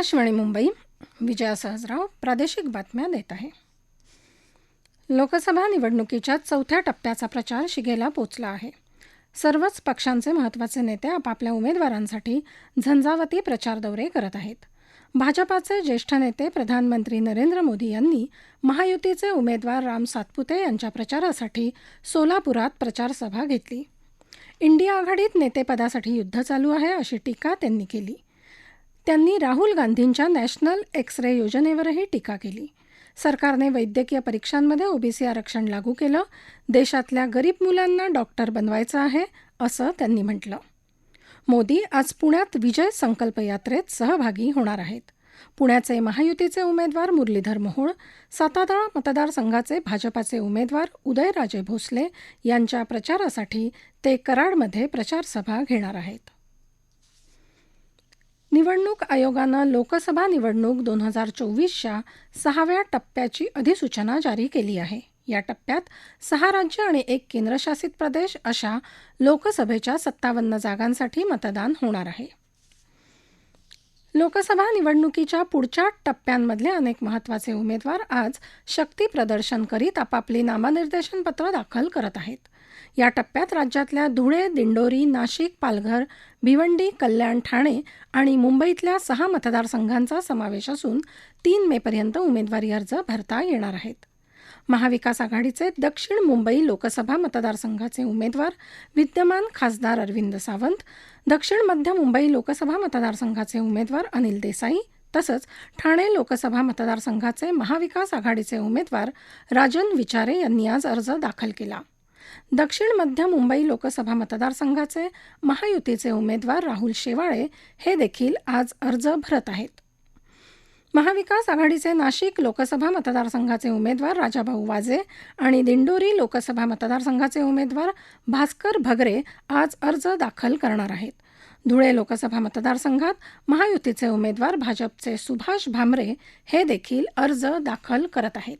आकाशवाणी मुंबई विजया सहजराव प्रादेशिक बातम्या देत आहे. लोकसभा निवडणुकीच्या चौथ्या टप्प्याचा प्रचार शिगेला पोचला आहे. सर्वच पक्षांचे महत्त्वाचे नेते आपापल्या उमेदवारांसाठी झंझावती प्रचार दौरे करत आहेत. भाजपाचे ज्येष्ठ नेते प्रधानमंत्री नरेंद्र मोदी यांनी महायुतीचे उमेदवार राम सातपुते यांच्या प्रचारासाठी सोलापुरात प्रचारसभा घेतली. इंडिया आघाडीत नेतेपदासाठी युद्ध चालू आहे अशी टीका त्यांनी केली. त्यांनी राहुल गांधींच्या नॅशनल एक्स रे योजनेवरही टीका केली. सरकारने वैद्यकीय परीक्षांमध्ये ओबीसी आरक्षण लागू केलं. देशातल्या गरीब मुलांना डॉक्टर बनवायचं आहे असं त्यांनी म्हटलं. मोदी आज पुण्यात विजय संकल्प यात्रेत सहभागी होणार आहेत. पुण्याचे महायुतीचे उमेदवार मुरलीधर मोहोळ सातारा मतदारसंघाचे भाजपाचे उमेदवार उदयराजे भोसले यांच्या प्रचारासाठी ते कराडमध्ये प्रचारसभा घेणार आहेत. निवडणूक आयोगानं लोकसभा निवडणूक दोन हजार चोवीसच्या सहाव्या टप्प्याची अधिसूचना जारी केली आहे. या टप्प्यात सहा राज्य आणि एक केंद्रशासित प्रदेश अशा लोकसभेच्या सत्तावन्न जागांसाठी मतदान होणार आहे. लोकसभा निवडणुकीच्या पुढच्या टप्प्यांमधले अनेक महत्त्वाचे उमेदवार आज शक्ती प्रदर्शन करीत आपापली नामनिर्देशन पत्र दाखल करत आहेत. या टप्प्यात राज्यातल्या धुळे दिंडोरी नाशिक पालघर भिवंडी कल्याण ठाणे आणि मुंबईतल्या सहा मतदारसंघांचा समावेश असून तीन मेपर्यंत उमेदवारी अर्ज भरता येणार आहेत. महाविकास आघाडीचे दक्षिण मुंबई लोकसभा मतदारसंघाचे उमेदवार विद्यमान खासदार अरविंद सावंत दक्षिण मध्य मुंबई लोकसभा मतदारसंघाचे उमेदवार अनिल देसाई तसंच ठाणे लोकसभा मतदारसंघाचे महाविकास आघाडीचे उमेदवार राजन विचारे यांनी आज अर्ज दाखल केला. दक्षिण मध्य मुंबई लोकसभा मतदारसंघाचे महायुतीचे उमेदवार राहुल शेवाळे हे देखील आज अर्ज भरत आहेत. महाविकास आघाडीचे नाशिक लोकसभा मतदारसंघाचे उमेदवार राजाभाऊ वाजे आणि दिंडोरी लोकसभा मतदारसंघाचे उमेदवार भास्कर भगरे आज अर्ज दाखल करणार आहेत. धुळे लोकसभा मतदारसंघात महायुतीचे उमेदवार भाजपचे सुभाष भामरे हे देखील अर्ज दाखल करत आहेत.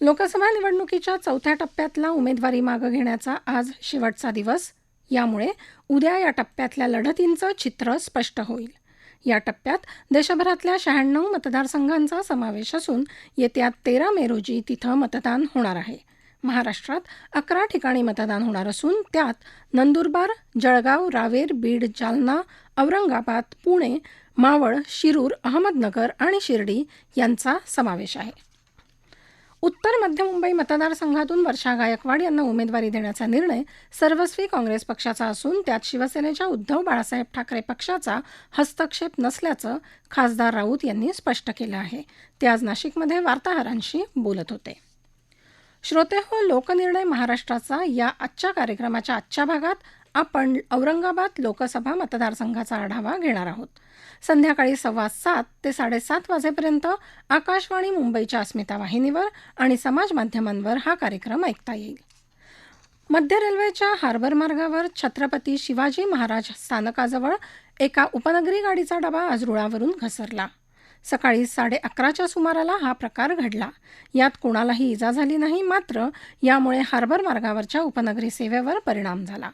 लोकसभा निवडणुकीच्या चौथ्या टप्प्यातला उमेदवारी मागं घेण्याचा आज शेवटचा दिवस. यामुळे उद्या या टप्प्यातल्या लढतींचं चित्र स्पष्ट होईल. या टप्प्यात देशभरातल्या शहाण्णव मतदारसंघांचा समावेश असून येत्या तेरा मे रोजी तिथं मतदान होणार आहे. महाराष्ट्रात अकरा ठिकाणी मतदान होणार असून त्यात नंदुरबार जळगाव रावेर बीड जालना औरंगाबाद पुणे मावळ शिरूर अहमदनगर आणि शिर्डी यांचा समावेश आहे. उत्तर मध्य मुंबई मतदारसंघातून वर्षा गायकवाड यांना उमेदवारी देण्याचा निर्णय सर्वस्वी काँग्रेस पक्षाचा असून त्यात शिवसेनेच्या उद्धव बाळासाहेब ठाकरे पक्षाचा हस्तक्षेप नसल्याचं खासदार राऊत यांनी स्पष्ट केलं आहे. ते आज नाशिकमध्ये वार्ताहरांशी बोलत होते. श्रोते हो लोकनिर्णय महाराष्ट्राचा या आजच्या कार्यक्रमाच्या आजच्या भागात आपण औरंगाबाद लोकसभा मतदारसंघाचा आढावा घेणार आहोत. संध्याकाळी सव्वा सात ते साडेसात वाजेपर्यंत आकाशवाणी मुंबईच्या अस्मिता वाहिनीवर आणि समाज माध्यमांवर हा कार्यक्रम ऐकता येईल. मध्य रेल्वेच्या हार्बर मार्गावर छत्रपती शिवाजी महाराज स्थानकाजवळ एका उपनगरी गाडीचा डबा आज रुळावरून घसरला. सकाळी साडे अकराच्या सुमाराला हा प्रकार घडला. यात कोणालाही इजा झाली नाही मात्र यामुळे हार्बर मार्गावरच्या उपनगरी सेवेवर परिणाम झाला.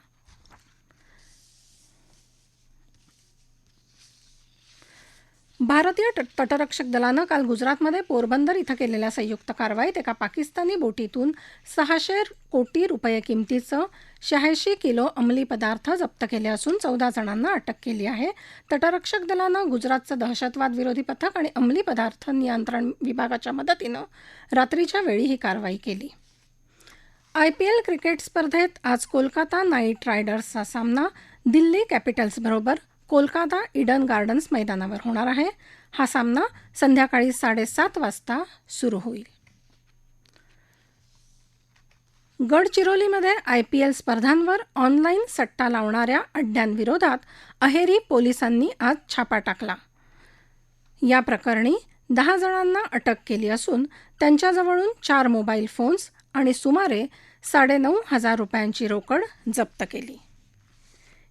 भारतीय तटरक्षक दलानं काल गुजरातमध्ये पोरबंदर इथं केलेल्या संयुक्त कारवाईत एका पाकिस्तानी बोटीतून सहाशे कोटी रुपये किमतीचं शहाऐंशी किलो अंमली पदार्थ जप्त केले असून चौदा जणांना अटक केली आहे. तटरक्षक दलानं गुजरातचं दहशतवाद विरोधी पथक आणि अंमली पदार्थ नियंत्रण विभागाच्या मदतीनं रात्रीच्या वेळी ही कारवाई केली. आयपीएल क्रिकेट स्पर्धेत आज कोलकाता नाईट रायडर्सचा सामना दिल्ली कॅपिटल्सबरोबर कोलकाता इडन गार्डन्स मैदानावर होणार आहे. हा सामना संध्याकाळी साडेसात वाजता सुरू होईल. गडचिरोलीमध्ये आय पी एल स्पर्धांवर ऑनलाईन सट्टा लावणाऱ्या अड्ड्यांविरोधात अहेरी पोलिसांनी आज छापा टाकला. या प्रकरणी दहा जणांना अटक केली असून त्यांच्याजवळून चार मोबाईल फोन्स आणि सुमारे साडेनऊ हजार रुपयांची रोकड जप्त केली.